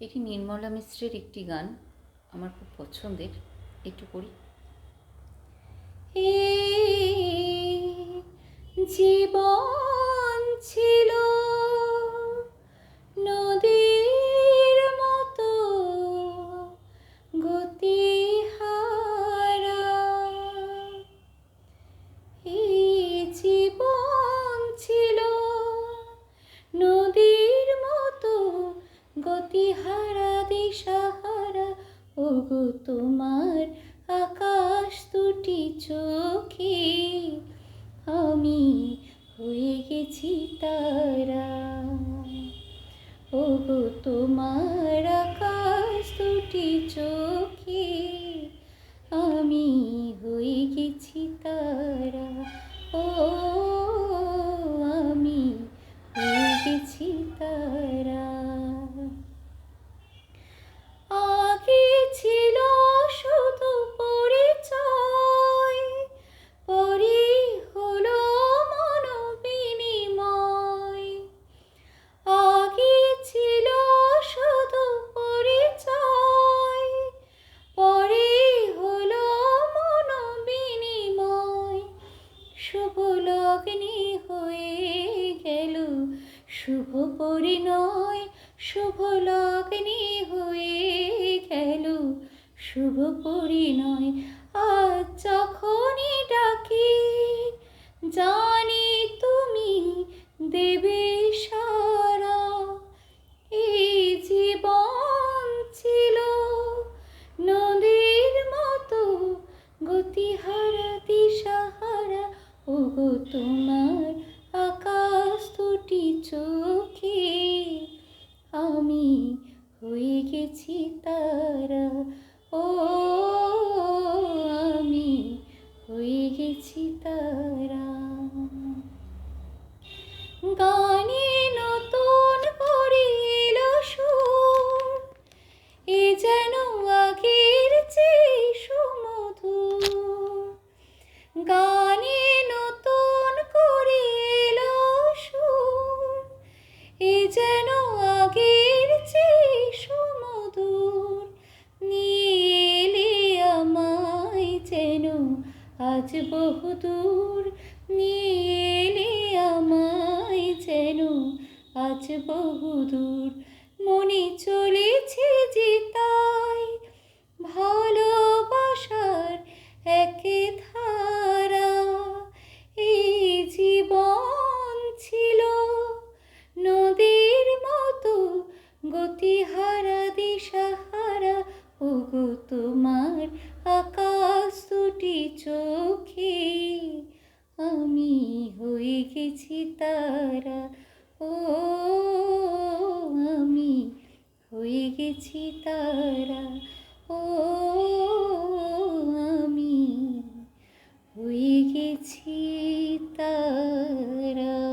এটি নির্মলা মিশ্রের একটি গান আমার খুব পছন্দের। একটু করি জীবন ওগো তোমার আকাশ দুটি চোখে, আমি হয়ে গেছি তারা। ওগো তোমার আকাশ দুটি চোখে, আমি হয়ে গেছি তারা। ও শুভ পরিণয়, শুভ লগ্নি হয়ে গেল। শুভ পরিণয়, আজ যখনই ডাকি, জানি তুমি দেবে সারা। এই জীবন ছিল নদীর মতো, গতিহারা দিশাহারা। ওগো তোমার গেছি তারা। ও আমি হয়ে গেছি তারা। গানে আজ বহুদূর নিয়ে এলে আমায় যেন। আজ বহুদূর মনে চলেছে যে তাই ভালোবাসার একে ধারা। এই জীবন ছিল নদীর মতো, গতিহারা দিশাহারা। ওগো তোমার আকাশ হয়ে গেছি তারা। ও আমি হয়ে গেছি তারা। ও আমি হয়ে গেছি তারা।